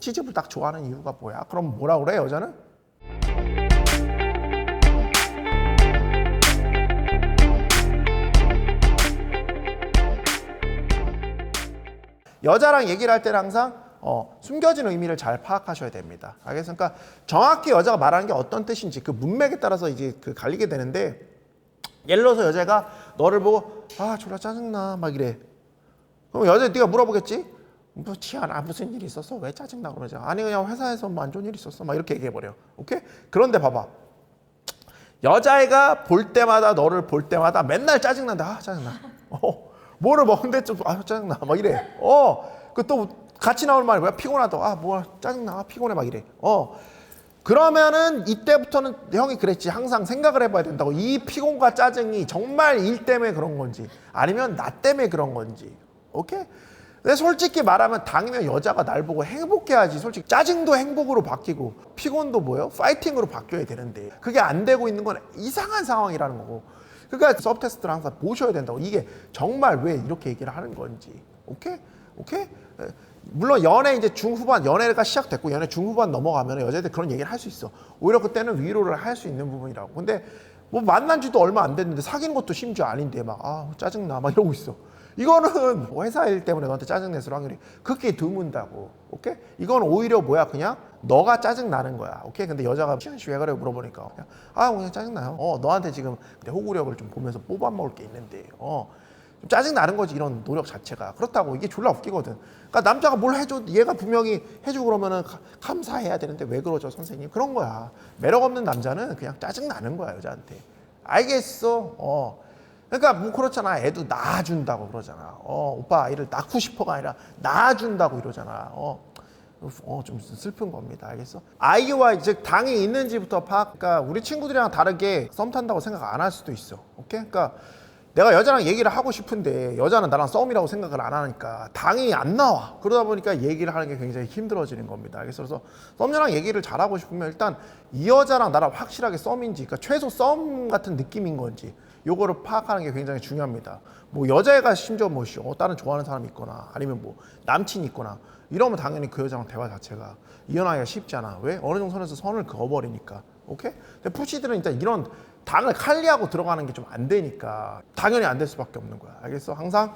치즈를 딱 좋아하는 이유가 뭐야? 그럼 뭐라 그래 여자는? 여자랑 얘기를 할 때는 항상 어, 숨겨진 의미를 잘 파악하셔야 됩니다. 알겠습니까? 그러니까 정확히 여자가 말하는 게 어떤 뜻인지 그 문맥에 따라서 이제 그 갈리게 되는데 예를 들어서 여자가 너를 보고 아 졸라 짜증나 막 이래. 그럼 여자 네가 물어보겠지? 뭐 티아나 무슨 일 있었어? 왜 짜증나 그러지? 아니 그냥 회사에서 뭐 안 좋은 일 있었어? 막 이렇게 얘기해 버려. 오케이? 그런데 봐봐. 여자애가 볼 때마다 너를 볼 때마다 맨날 짜증난다. 아 짜증나. 어, 뭐를 먹는데 좀 아 짜증나. 막 이래. 어, 그 또 같이 나오는 말이 뭐야? 피곤하다. 아 뭐야 짜증나. 아, 피곤해 막 이래. 어. 그러면은 이때부터는 형이 그랬지 항상 생각을 해봐야 된다고 이 피곤과 짜증이 정말 일 때문에 그런 건지 아니면 나 때문에 그런 건지 오케이? 근데 솔직히 말하면 당이면 여자가 날 보고 행복해야지. 솔직히 짜증도 행복으로 바뀌고 피곤도 뭐예요? 파이팅으로 바뀌어야 되는데. 그게 안 되고 있는 건 이상한 상황이라는 거고. 그러니까 서브 테스트를 항상 보셔야 된다고. 이게 정말 왜 이렇게 얘기를 하는 건지. 오케이? 오케이? 에, 물론 연애 이제 중후반 연애가 시작됐고 연애 중후반 넘어가면 여자들 그런 얘기를 할 수 있어. 오히려 그때는 위로를 할 수 있는 부분이라고. 근데 뭐 만난 지도 얼마 안 됐는데 사귀는 것도 심지어 아닌데 막 아 짜증나. 막 이러고 있어 이거는 뭐 회사 일 때문에 너한테 짜증냈을 확률이 극히 드문다고. 오케이? 이건 오히려 뭐야? 그냥 너가 짜증 나는 거야. 오케이? 근데 여자가 시현 씨왜 그래? 물어보니까 그냥 아 그냥 짜증 나요. 어 너한테 지금 내 호구력을 좀 보면서 뽑아 먹을 게 있는데. 어 좀 짜증 나는 거지 이런 노력 자체가. 그렇다고 이게 졸라 웃기거든. 그러니까 남자가 뭘 해줘? 얘가 분명히 해줘 그러면은 가- 감사해야 되는데 왜 그러죠 선생님? 그런 거야. 매력 없는 남자는 그냥 짜증 나는 거야 여자한테 알겠어. 어 그러니까 뭐 그렇잖아 애도 낳아준다고 그러잖아 어 오빠 아이를 낳고 싶어가 아니라 낳아준다고 이러잖아 어 어, 좀 슬픈 겁니다. 알겠어? 아이와 즉 당이 있는지부터 파악. 그러니까 우리 친구들이랑 다르게 썸 탄다고 생각 안 할 수도 있어. 오케이? 그러니까 내가 여자랑 얘기를 하고 싶은데 여자는 나랑 썸이라고 생각을 안 하니까 당이 안 나와. 그러다 보니까 얘기를 하는 게 굉장히 힘들어지는 겁니다. 그래서 썸녀랑 얘기를 잘하고 싶으면 일단 이 여자랑 나랑 확실하게 썸인지, 그러니까 최소 썸 같은 느낌인 건지 요거를 파악하는 게 굉장히 중요합니다. 뭐 여자애가 심지어 뭐 씨, 어, 다른 좋아하는 사람이 있거나 아니면 뭐 남친이 있거나 이러면 당연히 그 여자랑 대화 자체가 이혼하기가 쉽잖아. 왜? 어느 정도 선에서 선을 그어버리니까. 오케이? 근데 푸시들은 일단 이런 당을 칼리하고 들어가는 게 좀 안 되니까 당연히 안 될 수밖에 없는 거야. 알겠어? 항상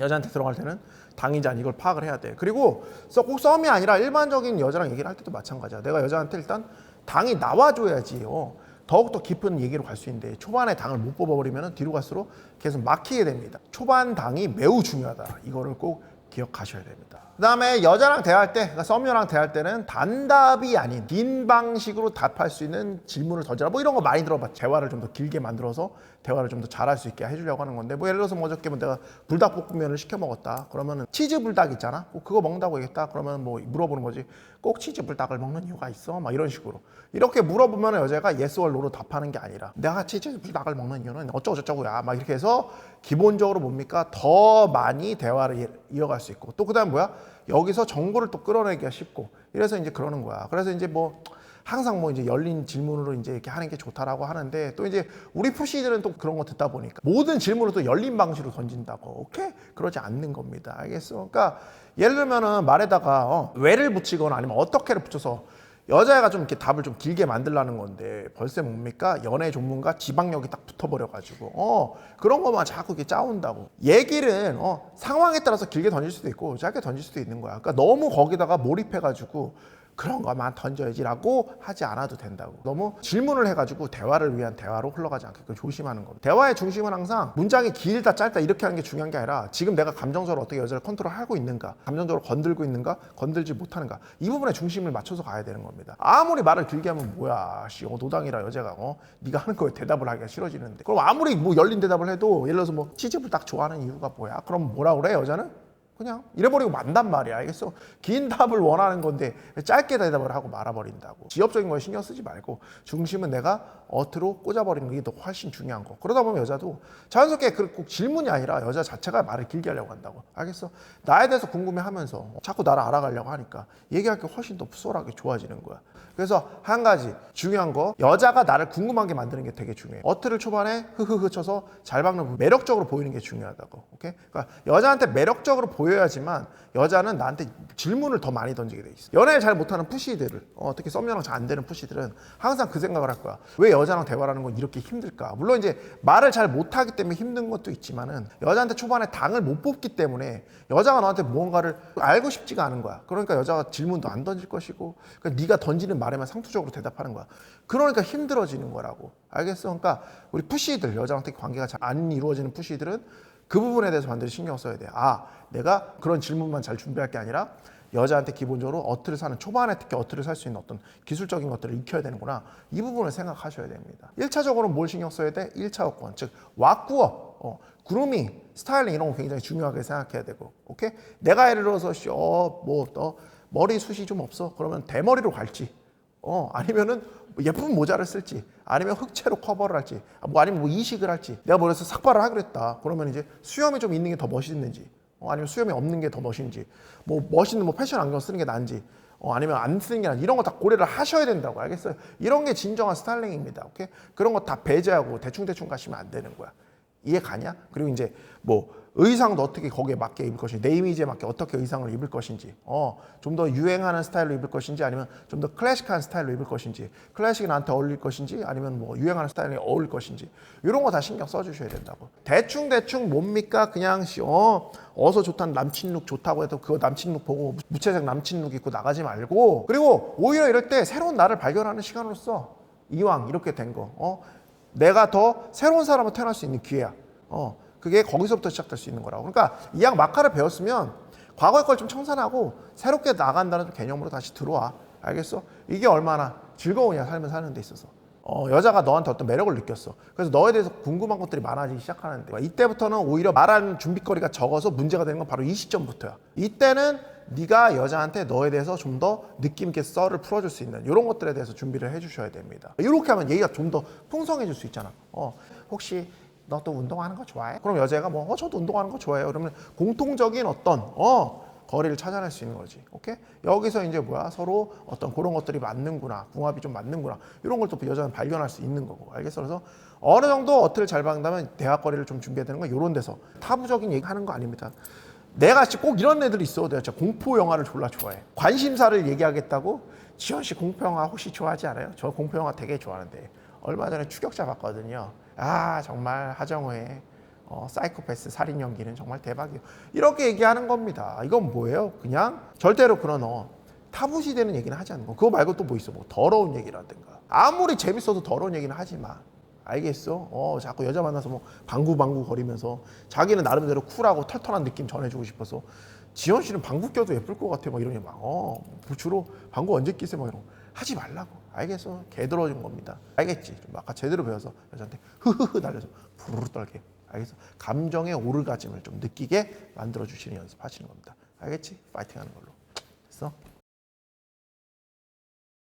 여자한테 들어갈 때는 당인지 아니 이걸 파악을 해야 돼. 그리고 써- 꼭 썸이 아니라 일반적인 여자랑 얘기를 할 때도 마찬가지야. 내가 여자한테 일단 당이 나와줘야지. 어. 더욱더 깊은 얘기로 갈 수 있는데 초반에 당을 못 뽑아버리면 뒤로 갈수록 계속 막히게 됩니다. 초반 당이 매우 중요하다. 이거를 꼭 기억하셔야 됩니다. 그 다음에 여자랑 대화할 때, 그러니까 썸녀랑 대화할 때는 단답이 아닌 긴 방식으로 답할 수 있는 질문을 던져라. 뭐 이런 거 많이 들어봐. 대화를 좀 더 길게 만들어서 대화를 좀 더 잘할 수 있게 해주려고 하는 건데, 뭐 예를 들어서 뭐 어저께 뭐 내가 불닭볶음면을 시켜 먹었다. 그러면은 치즈 불닭 있잖아. 꼭 그거 먹는다고 얘기했다. 그러면 뭐 물어보는 거지. 꼭 치즈 불닭을 먹는 이유가 있어? 막 이런 식으로. 이렇게 물어보면 여자가 yes or no로 답하는 게 아니라 내가 치즈 불닭을 먹는 이유는 어쩌고저쩌고야. 막 이렇게 해서 기본적으로 뭡니까? 더 많이 대화를 이- 이어갈 수 있고 또 그다음 뭐야? 여기서 정보를 또 끌어내기가 쉽고 이래서 이제 그러는 거야. 그래서 이제 뭐 항상 뭐 이제 열린 질문으로 이제 이렇게 하는 게 좋다라고 하는데 또 이제 우리 푸시들은 또 그런 거 듣다 보니까 모든 질문을 또 열린 방식으로 던진다고 오케이 그러지 않는 겁니다 알겠어 그러니까 예를 들면은 말에다가 어, 왜를 붙이거나 아니면 어떻게를 붙여서 여자애가 좀 이렇게 답을 좀 길게 만들라는 건데 벌써 뭡니까? 연애 전문가 지방력이 딱 붙어버려가지고. 어 그런 것만 자꾸 이렇게 짜온다고. 얘기를 어 상황에 따라서 길게 던질 수도 있고 짧게 던질 수도 있는 거야. 그러니까 너무 거기다가 몰입해가지고 그런 것만 던져야지라고 하지 않아도 된다고. 너무 질문을 해가지고 대화를 위한 대화로 흘러가지 않게끔 조심하는 겁니다. 대화의 중심은 항상 문장이 길다 짧다 이렇게 하는 게 중요한 게 아니라 지금 내가 감정적으로 어떻게 여자를 컨트롤하고 있는가, 감정적으로 건들고 있는가, 건들지 못하는가 이 부분에 중심을 맞춰서 가야 되는 겁니다. 아무리 말을 길게 하면 뭐야, 씨, 어, 노당이라 여자가 어, 네가 하는 거에 대답을 하기가 싫어지는데. 그럼 아무리 뭐 열린 대답을 해도 예를 들어서 뭐 치즈를 딱 좋아하는 이유가 뭐야? 그럼 뭐라 그래 여자는? 그냥 이래버리고 만단 말이야 알겠어? 긴 답을 원하는 건데 짧게 대답을 하고 말아버린다고 지엽적인 거에 신경 쓰지 말고 중심은 내가 어트로 꽂아버리는 게 더 훨씬 중요한 거 그러다 보면 여자도 자연스럽게 그꼭 질문이 아니라 여자 자체가 말을 길게 하려고 한다고 알겠어? 나에 대해서 궁금해하면서 자꾸 나를 알아가려고 하니까 얘기할 게 훨씬 더 수월하게 좋아지는 거야 그래서 한 가지 중요한 거 여자가 나를 궁금하게 만드는 게 되게 중요해 어트를 초반에 흐흐흐 쳐서 잘 박는 매력적으로 보이는 게 중요하다고 오케이? 그러니까 여자한테 매력적으로 보이 보여야지만 여자는 나한테 질문을 더 많이 던지게 돼 있어. 연애를 잘 못하는 푸시들을 어, 특히 썸녀랑 잘 안 되는 푸시들은 항상 그 생각을 할 거야. 왜 여자랑 대화하는 건 이렇게 힘들까? 물론 이제 말을 잘 못하기 때문에 힘든 것도 있지만은 여자한테 초반에 당을 못 뽑기 때문에 여자가 너한테 무언가를 알고 싶지가 않은 거야. 그러니까 여자가 질문도 안 던질 것이고 그러니까 네가 던지는 말에만 상투적으로 대답하는 거야. 그러니까 힘들어지는 거라고. 알겠어? 그러니까 우리 푸시들 여자랑 특히 관계가 잘 안 이루어지는 푸시들은 그 부분에 대해서 반드시 신경 써야 돼. 아, 내가 그런 질문만 잘 준비할 게 아니라 여자한테 기본적으로 어트를 사는 초반에 특히 어트를 살 수 있는 어떤 기술적인 것들을 익혀야 되는구나. 이 부분을 생각하셔야 됩니다. 1차적으로 뭘 신경 써야 돼? 1차 요건. 즉, 왁구어, 어, 그루밍, 스타일링 이런 거 굉장히 중요하게 생각해야 되고. 오케이? 내가 예를 들어서 씨, 어, 뭐, 너 머리 숱이 좀 없어. 그러면 대머리로 갈지. 어, 아니면은 뭐 예쁜 모자를 쓸지, 아니면 흑채로 커버를 할지, 뭐 아니면 뭐 이식을 할지. 내가 머리에서 삭발을 하기로 했다. 그러면 이제 수염이 좀 있는 게 더 멋있는지, 어, 아니면 수염이 없는 게 더 멋있는지, 뭐 멋있는 뭐 패션 안경 쓰는 게 나은지, 어, 아니면 안 쓰는 게 나은지 이런 거 다 고려를 하셔야 된다고 알겠어요? 이런 게 진정한 스타일링입니다. 오케이? 그런 거 다 배제하고 대충 대충 가시면 안 되는 거야. 이해 가냐? 그리고 이제 뭐 의상도 어떻게 거기에 맞게 입을 것인지 내 이미지에 맞게 어떻게 의상을 입을 것인지 어 좀 더 유행하는 스타일로 입을 것인지 아니면 좀 더 클래식한 스타일로 입을 것인지 클래식이 나한테 어울릴 것인지 아니면 뭐 유행하는 스타일에 어울릴 것인지 이런 거 다 신경 써주셔야 된다고 대충 대충 뭡니까 그냥 씨, 어 어서 좋다는 남친 룩 좋다고 해도 그거 남친 룩 보고 무채색 남친 룩 입고 나가지 말고 그리고 오히려 이럴 때 새로운 나를 발견하는 시간으로 써 이왕 이렇게 된거 어 내가 더 새로운 사람으로 태어날 수 있는 기회야. 어, 그게 거기서부터 시작될 수 있는 거라고. 그러니까 이왕 마카를 배웠으면 과거의 걸 좀 청산하고 새롭게 나간다는 개념으로 다시 들어와. 알겠어? 이게 얼마나 즐거우냐 삶을 사는 데 있어서. 어, 여자가 너한테 어떤 매력을 느꼈어. 그래서 너에 대해서 궁금한 것들이 많아지기 시작하는데 이때부터는 오히려 말하는 준비거리가 적어서 문제가 되는 건 바로 이 시점부터야. 이때는 네가 여자한테 너에 대해서 좀 더 느낌 있게 썰을 풀어줄 수 있는 이런 것들에 대해서 준비를 해주셔야 됩니다. 이렇게 하면 얘기가 좀 더 풍성해질 수 있잖아. 어, 혹시 너 또 운동하는 거 좋아해? 그럼 여자가 뭐, 어, 저도 운동하는 거 좋아해요. 그러면 공통적인 어떤, 어, 거리를 찾아낼 수 있는 거지. 오케이? 여기서 이제 뭐야? 서로 어떤 그런 것들이 맞는구나. 궁합이 좀 맞는구나. 이런 걸 또 여자는 발견할 수 있는 거고. 알겠어? 그래서 어느 정도 어트를 잘 박는다면 대화거리를 좀 준비해야 되는 건 이런 데서 타부적인 얘기 하는 거 아닙니다. 내가 꼭 이런 애들이 있어. 내가 진짜 공포 영화를 졸라 좋아해. 관심사를 얘기하겠다고? 지현 씨 공포 영화 혹시 좋아하지 않아요? 저 공포 영화 되게 좋아하는데 얼마 전에 추격자 봤거든요. 아 정말 하정우의 어, 사이코패스 살인 연기는 정말 대박이에요. 이렇게 얘기하는 겁니다. 이건 뭐예요? 그냥 절대로 그런 어, 타부시 되는 얘기는 하지 않는 거. 그거 말고 또 뭐 있어? 뭐 더러운 얘기라든가. 아무리 재밌어도 더러운 얘기는 하지 마. 알겠어? 어, 자꾸 여자 만나서 뭐 방구방구 거리면서 자기는 나름대로 쿨하고 털털한 느낌 전해주고 싶어서 지현 씨는 방구 껴도 예쁠 것 같아 막 이러니 막 어, 주로 방구 언제 끼세요? 막 이런 거. 하지 말라고. 알겠어? 개들어진 겁니다. 알겠지? 좀 아까 제대로 배워서 여자한테 흐흐흐 날려서 부르르 떨게. 알겠어? 감정의 오르가즘을 좀 느끼게 만들어 주시는 연습하시는 겁니다. 알겠지? 파이팅 하는 걸로. 됐어?